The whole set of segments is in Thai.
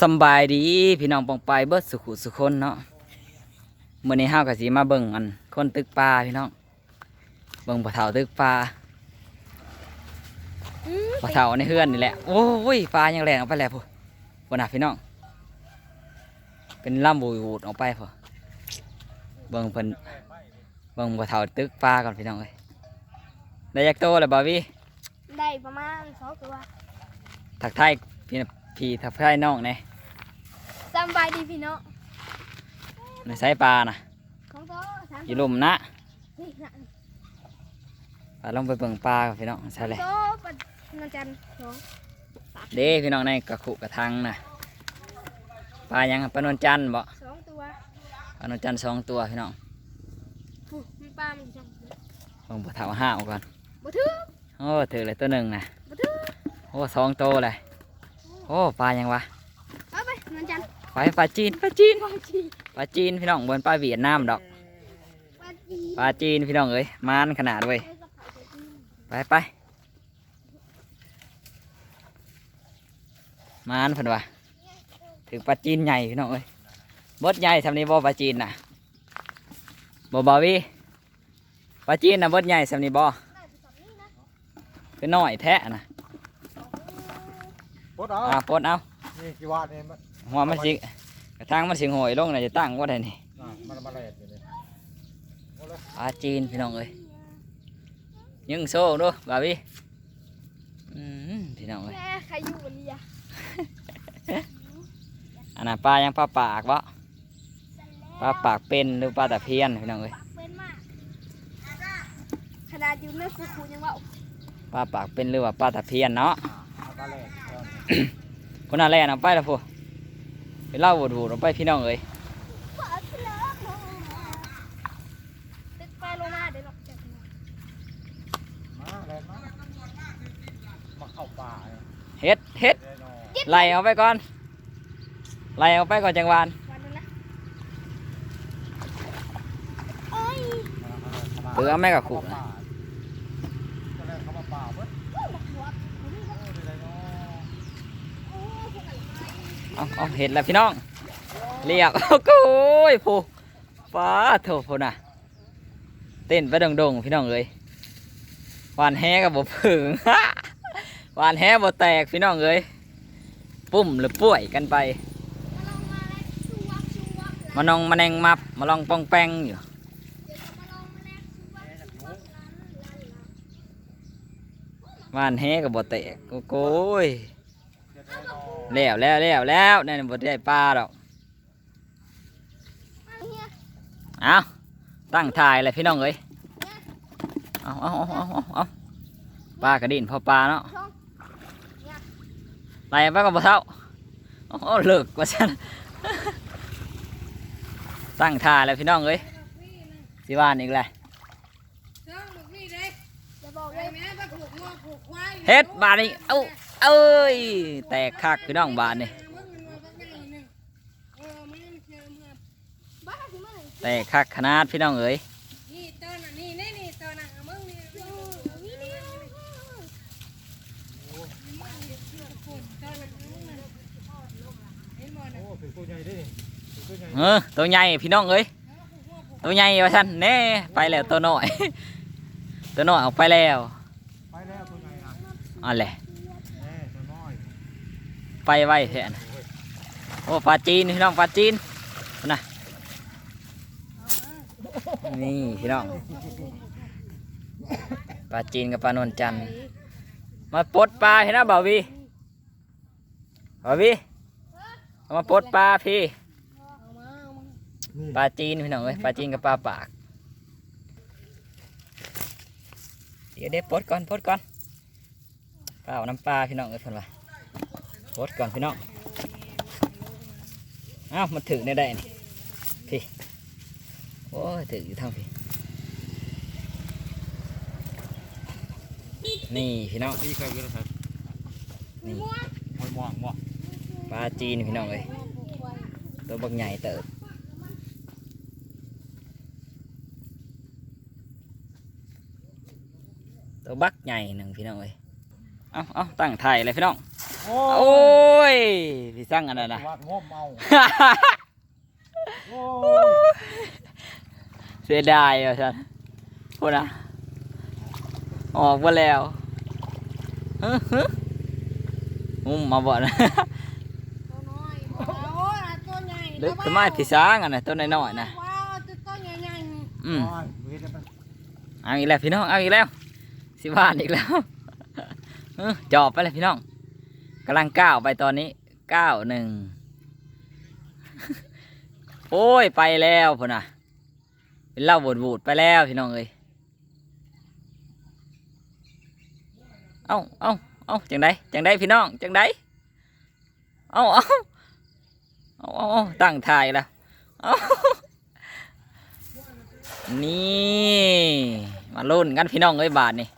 สำบายดีพี่น้องปองไปายเบิดสุขุสุคนเนาะมื้อนี้เฮาก็สิมาเบิ่งอันคนตึกปลาพี่น้องเบิ่งปลาเฒ่าตึกปลาปลาเฒ่าในเฮือนนี่แหละโอ้ยปลายังแล่นออกไปแล้วพุ่นบ่น่ะพี่น้องเป็นล่ำบูวูดออกไปพุ่นเบิ่งเพิ่นเบิ่งปลาเฒ่าตึกปลาก่อนพี่น้องเอ้ยได้ยักโตแล้วบ่าววีได้ประมาณสองตัวทักทายพี่น่ะ พี่ทักทายน้องแหน่สำบายดีพี่น้องในสายปลาน่ะสองตัวสามอยู่ลุมนะนี่นะปลาลงไปเบิ่งปลาก่อนพี่น้องใช่เลยตัวปัดนจันทร์สองเด้พี่น้องในกระขุกระทังนะปลายังปลานวลจันทร์บ่สองตัวปลานวลจันทร์สองตัวพี่น้องฟูมันปลามันจังเบิ่งปลาเถาห้าวก่อนบ่ถือโอ้ถือเลยตัวหนึ่งนะบ่ถือโอ้สองตัวเลยโอ้ปลายังวะเอาไปนจันทร์ไปปลาจีนปลาจีนปลาจีปลาจีนพี่น้องบนปลาเวียดนามดอกปลาจีปลาจีนพี่น้องเอ้ยมานขนาดเว้ยไปไปมานเพิ่นวะถือปลาจีนใหญ่พี่น้องเอ้ยบดใหญ่ทำนี้บ่ปลาจีนน่ะบ่บ่วิปลาจีนน่ะบดใหญ่สำนี้บ่คือน้อยแท้น่ะ ปลดเอาอ่าปลดเอานี่กี่วาทเนี่ยมันหัวมันสิกระทั่งมันสิงหอยลงน่ะจะตั้งว่าได้นี่อะมันมาแลดอยู่นี่ปลาจีนพี่น้องเอ้ยยิงโซ่ดูบ่าวิอืมพี่น้องเอ้ยแม่ใครอยู่เรียอันนั้นปลายังปลาปากวะปลาปากเป็นหรือปลาตะเพียนพี่น้องเอ้ยปากเป็นมากขนาดอยู่ในคุคูยังว่าปลาปากเป็นหรือว่าปลาตะเพียนเนาะเอามาแลดเอา คนนั้นแหละเอาไปแล้วพูไปเล่าบูดบูดเอาไปพี่น้องเอ้ยปลาทะเลตึกไปลงมาเดี๋ยวเราจะมาแลดมามาเข้าป่าเนี่ยเฮ็ดเฮ็ดเดี๋ยวเนาะไล่เอาไปก่อนไล่เอาไปก่อนจังหวานวันนึงนะเอ้ยเตือแม่กับขู่ เข้า นะ ป่าจะแลดเข้ามาป่าเบิด หัว โอ้ยได้เนาะ เอาเอาเห็ดแล้วพี่น้องเรียกโอ้โหผู้ป้าโถพูน่ะ เต้นไปดงๆพี่น้องเอ้ยวานแฮกับบ่ผึ่งวานแฮบ่แตกพี่น้องเอ้ยปุ้มหรือป่วยกันไปมาลองมาแนงมับมาลองปองแปงอยู่วานแฮกับบ่แตกโอ้โหย เดี๋ยวเดี๋ยวเนาะแล้วแล้วแล้วแล้วนั่นบ่ได้ปลาดอกเอาตั้งถ่ายเลยพี่น้องเอ้ยเอาเอาเอาเอาเอาเอาปลากระดิ่นพอปลาเนาะไล่ไปกับบ่เท่าโอ้โหเลิกว่าซั่นตั้งท่าแล้วพี่น้องเอ้ยสิว่านอีกแหละอย่าบอกเลยเฮ็ดบาดนี้เอ้า เอ้ย แตกคักพี่น้องบาดนี่บ้าที่มันแตกคักขนาดพี่น้องเอ้ยนี่ตัวน่ะนี่นี่นี่ตัวน่ะเอามึงนี่นี่นี่นี่เห็นบ่น่ะโอ้เป็นตัวใหญ่ด้วยนี่เป็นตัวใหญ่เออตัวใหญ่พี่น้องเอ้ยตัวใหญ่ว่าซั่นแน่ไปแล้วตัวน้อย ตัวน้อยออกไปแล้วไปแล้วตัวใหญ่นะอันแหละแน่ตัวน้อย ไปไวแท้นะโอ้ปลาจีนพี่น้องปลาจีนนะนี่พี่น้องปลาจีนกับปลานวลจันมาปลดปลาเห็นนะบ่าววีบ่าววีมาปลดปลาพี่ปลาจีนพี่น้องเอ้ยปลาจีนกับปลาปาก เดี๋ยวเดี๋ยวปลดก่อนปลดก่อนเปล่าน้ำปลาพี่น้องเอ้ยเพิ่นว่า ปลดก่อนพี่น้องเอ้ามันถึงได้ได้นี่พี่โอ้ยถึงอยู่ทางพี่นี่พี่น้องดีใครกันนะครับนี่มวยม่วงม่วงปลาจีนพี่น้องเอ้ยตัวบักใหญ่เติบตัวบักใหญ่หนึ่งพี่น้องเอ้ยเอาเอาตั้งถ่ายเลยพี่น้อง โอ้โอ้ยพี่สั่งอันนั้นนะวัดงบเอาโอ้เสียดายอะฉันพูดนะออกมาแล้วฮึฮึมุมมาบ่นะตัวน้อยโอ้ยตัวใหญ่ลึกขึ้นมาพี่ช้างอันนะต้นน้อยๆนะว้าวตัวตัวใหญ่ๆนี่อืมยเวทมันเอาอีกแล้วพี่น้องเอาอีกแล้วสิบ้านอีกแล้วเออจอบไปเลยพี่น้องกำลังก้าวไปตอนนี้ก้าวหนึ่งโอ้ยไปแล้วพ่นน่ะ เป็นเล่าบูดบูดไปแล้วพี่น้องเอ้ยเอ้าเอ้าเอ้าจังไดจังไดพี่น้องจังไดเอ้าเอ้าเอ้าเอ้าตั้งถ่ายแล้วนี่มาลุ้นกันพี่น้องเอ้ยบาทนี่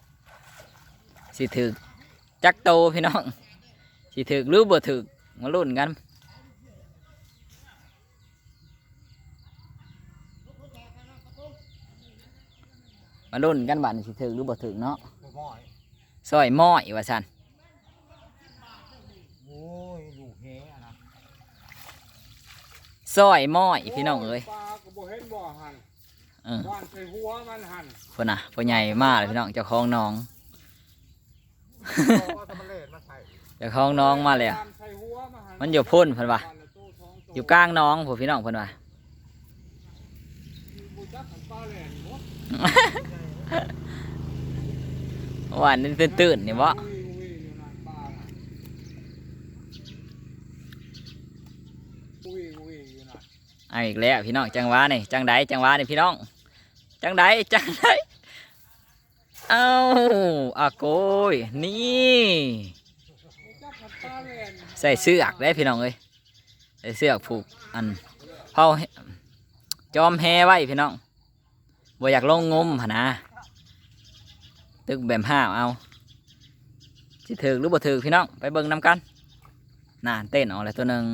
สิถึกจักโตพี่น้อง สิถึกหรือบ่ถึกมาลุ้นกันมาลุ้นกันบาทนี่สิถึกหรือบ่ถึกเนาะไปหม้อยซอยม้อยว่าซั่นโอ้ยลูกเฮอะนะซอยม้อยพี่น้องเอ้ยปลาก็บ่เห็นบ่หันเออว่านใส่หัวมันหันพุ่นน่ะพ่อใหญ่มาเลยพี่น้องเจ้าของน้อง เอาตะมันเลดมาใส่เจ้าของน้องมาแล้วว่นใส่หัวมาหันมันอยู่พุ่นเพิ่นว่าว่านละโตสองโตอยู่กลางน้องผมพี่น้องเพิ่นว่าบ่จักหันปลาแหลนบ่ว่านี่ตื่นๆนี่บ่อุ้ยอุ้ยอยู่นั่นปลาน่ะอุ้ยอุ้ยอยู่นั่นเอาอีกแล้วพี่น้องจังหวะนี่จังไดจังหวะนี่พี่น้อง จังไดจังไดเอาอาโกยนี่ ใส่เสื้อกได้พี่น้องเอ้ยใส่เสื้อกผูกอันเผาจอมแฮไว้พี่น้องบ่อยากลงงมหนนะตึกแบบห้าเอาสิถึกหรือบ่ถึกพี่น้องไปเบิ่งนํกันน่าเต้นออกแล้วตัวหนึ่ง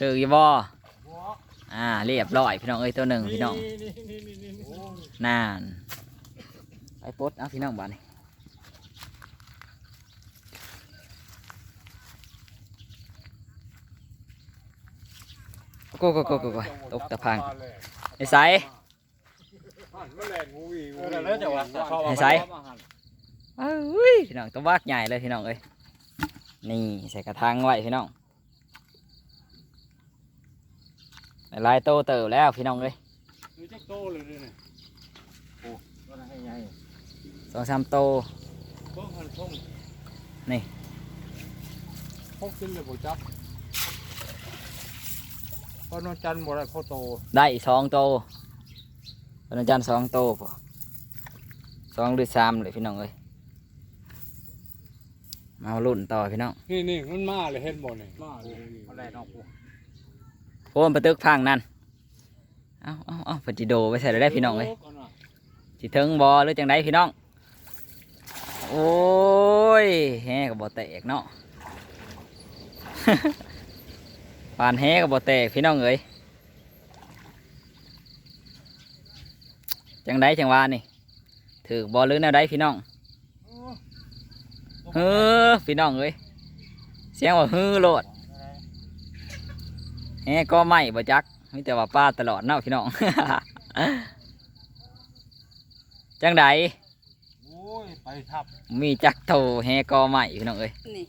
ถึกอยู่บ่บัวอ่าเรียบร้อยพี่น้องเอ้ยตัวหนึ่งพี่น้องนี่นี่นี่นี่นี่โอ้ยนาน ไปปดเอาพี่น้องบ้านนี่กโกโกโกโกตกตะพังไอ้ไสหันมาแหลนอุ้ยเออุ้อยแต่แล้วจะว่าจะเข้าไอ้สาหันเอ้ยพี่น้องตัววากใหญ่เลยพี่น้องเอ้ยนี่ใส่กระถางไว้พี่น้องลายโตเติบแล้วพี่น้องเอ้ยนี่จักโตเลยเนี่ตัวนั้นให้ใหญ่ สองสามโตเบิ่งหันท่งนี่พกขึ้นเลยบ่จับเพราะน้องจันทร์บ่ได้พ่อโต ได้สองโตวันจันทร์สองโตพอสองหรือสามเลยพี่น้องเอ้ยมาลุ่นต่อพี่น้อง นี่นี่มันมาเลยเห็นบ่นี่มาเลยเอาแลดออกบัวโอ้มนประตึกพังนั่น เอาเอาเอาปฏิโดไปใส่ได้พี่น้องเลยสิเทิงบอหรือจังไดพี่น้อง โอ้ยแฮกับบอแตกเนาะปานแฮกับบอแตกพี่น้องเอ้ยจังไดจังหวานี่ ถือบอหรือแนวใดพี่น้องเฮ้อพี่น้องเอ้ยเสียงว่าฮือโลดแหก็ไม่บ่จักมีแต่ว่าป้าตลอดเนาะพี่น้อง จังใดโอ้ยไปทับ มีจักโทแหก็ไม่พี่น้องเอ้ยนี่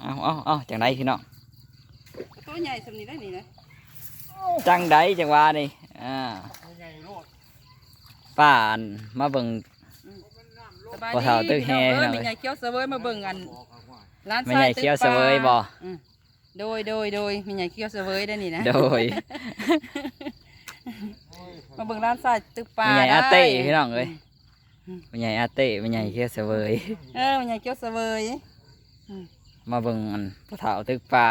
เอาเอาเอาจังใดพี่น้องตัวใหญ่สำนี้ได้นี่นะจังใดจังว่านี่อ่าให้ใหญ่โลดป้าอันมาเบิ่ง สบายบ่ดีเท่าตึกแห่พี่น้องมีใหญ่เกี้ยวเสวยมาเบิ่งอันบอกครับว่าร้านไม่ใหญ่เคี้ยวเสวยบ่อืมโดยโดยโดยมีใหญ่เกี้ยวเสวยได้นี่นะ โดยมาเบิ่งร้านทรายตึกปลามีใหญ่อาได้เต้พี่น้องเอ้ยมี ใหญ่อาเต้มีใหญ่เคี้ยวเสวยเออมีใหญ่เกี้ยวเสวยมาเบิ่งอันปะเถาตึกปลา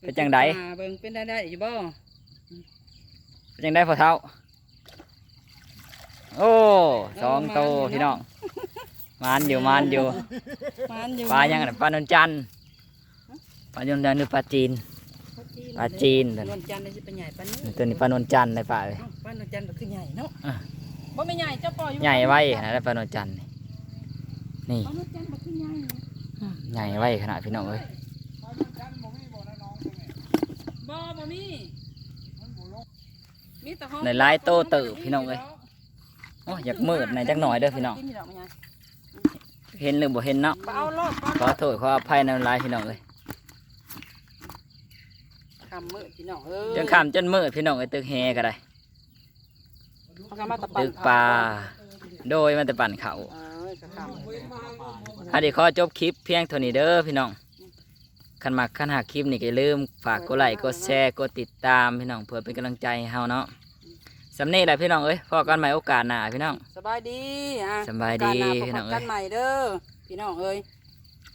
เป็นจังใดอ่าเบิ่งเป็นได้ได้อยู่บ่เป็นจังได้พอเท่าโอ้สองโตพี่น้องมานอยู่มานอยู่มันอยู่ปลายังไงปลานนจันทร์ปลานนจันทร์หรือปลาจีนปลาจีนนวลจันทร์ได้สิเป็นใหญ่ปานนี้ตัวนี้ปลานนจันทร์เลยปลาเลยเอ้าปลานวลจันทร์ก็คือใหญ่เนาะอะ บ่ไม่ใหญ่เจ้าปล่อยอยู่ใหญ่ไว้ขนาดปลาโนจันทร์นี่นี่เอารถจันทร์บ่ขึ้นใหญ่นะใหญ่ไว้ขนาดพี่น้องเอ้ยบ่บ่มีมีแต่ห้องในลายโตเติบพี่น้องเอ้ยโอ้ยอยากมืดในอยจักหน่อยเด้อพี่น้องกินอยู่ดอกมันใหญ่เห็นหรือบ่เห็นเนาะบ่เอาโลดก่อนขอโทษขออภัยในลายพี่น้องเอ้ยคำมือพี่น้องเอ้ยจนข้ามจนมืดพี่น้องเอ้ยตึกแฮก็ได้ เอากลับมาตะปันตึกปลาโดยมันแต่ปั่นเขา เอ้ยกระคำอันนี้ขอจบคลิปเพียงเท่านี้เด้อพี่น้องคันมักคันหากคลิปนี้ก็อย่าลืมฝากกดไลค์กดแชร์กดติดตามพี่น้องเพื่อเป็นกำลังใจให้เฮาเนาะสำเนีแหละพี่น้องเอ้ยพอกันใหม่โอกาสหน้าพี่น้องสบายดีอะสบายดีการหน้าพบพี่น้องเอ้ย กันใหม่เด้อพี่น้องเอ้ย